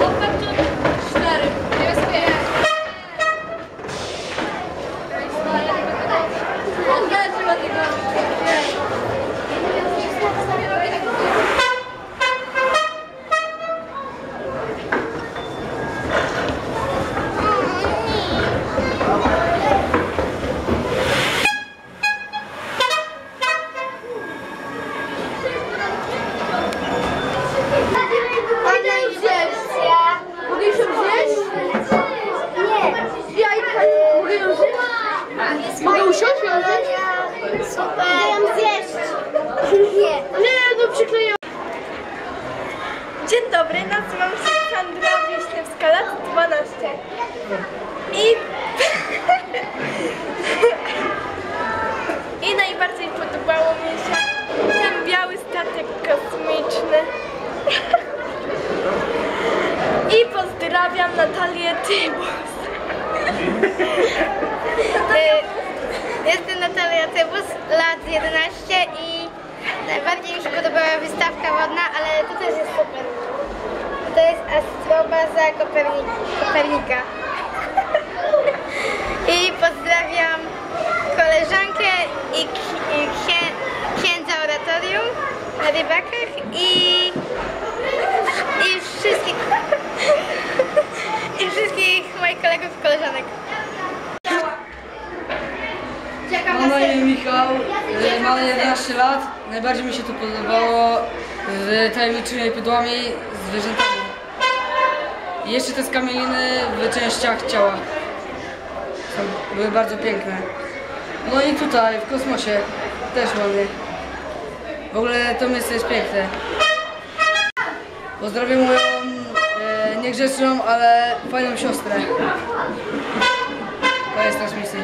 Opa, tudo. Kopernika. I pozdrawiam koleżankę i, i księ, księdza oratorium na rybakach i, i wszystkich i wszystkich moich kolegów i koleżanek. Mam na imię Michał, y, mam 11 lat. Najbardziej mi się tu podobało z tajemniczymi pydłami, zwierzętami. Jeszcze te skamieliny w częściach ciała. Są, były bardzo piękne. No i tutaj, w kosmosie, też ładnie. W ogóle to miejsce jest piękne. Pozdrawiam moją e, niegrzeczną, ale fajną siostrę. To jest transmisja.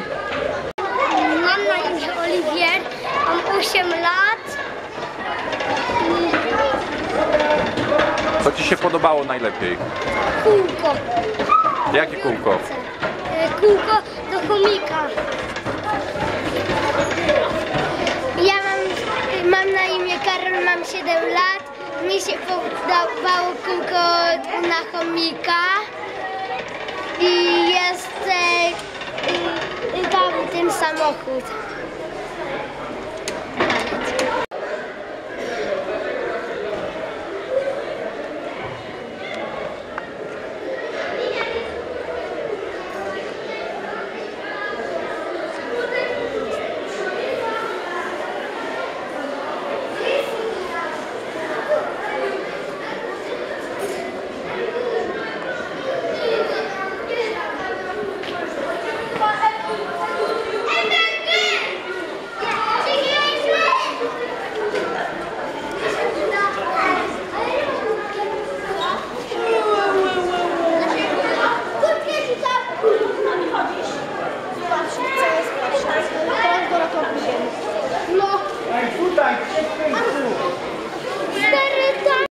Mam na imię Oliwier, mam 8 lat. Ci się podobało najlepiej? Kółko. Jakie kółko? E, Kółko do chomika. Ja mam, mam na imię Karol, mam 7 lat. Mi się podobało kółko na chomika. I jest tam ten samochód.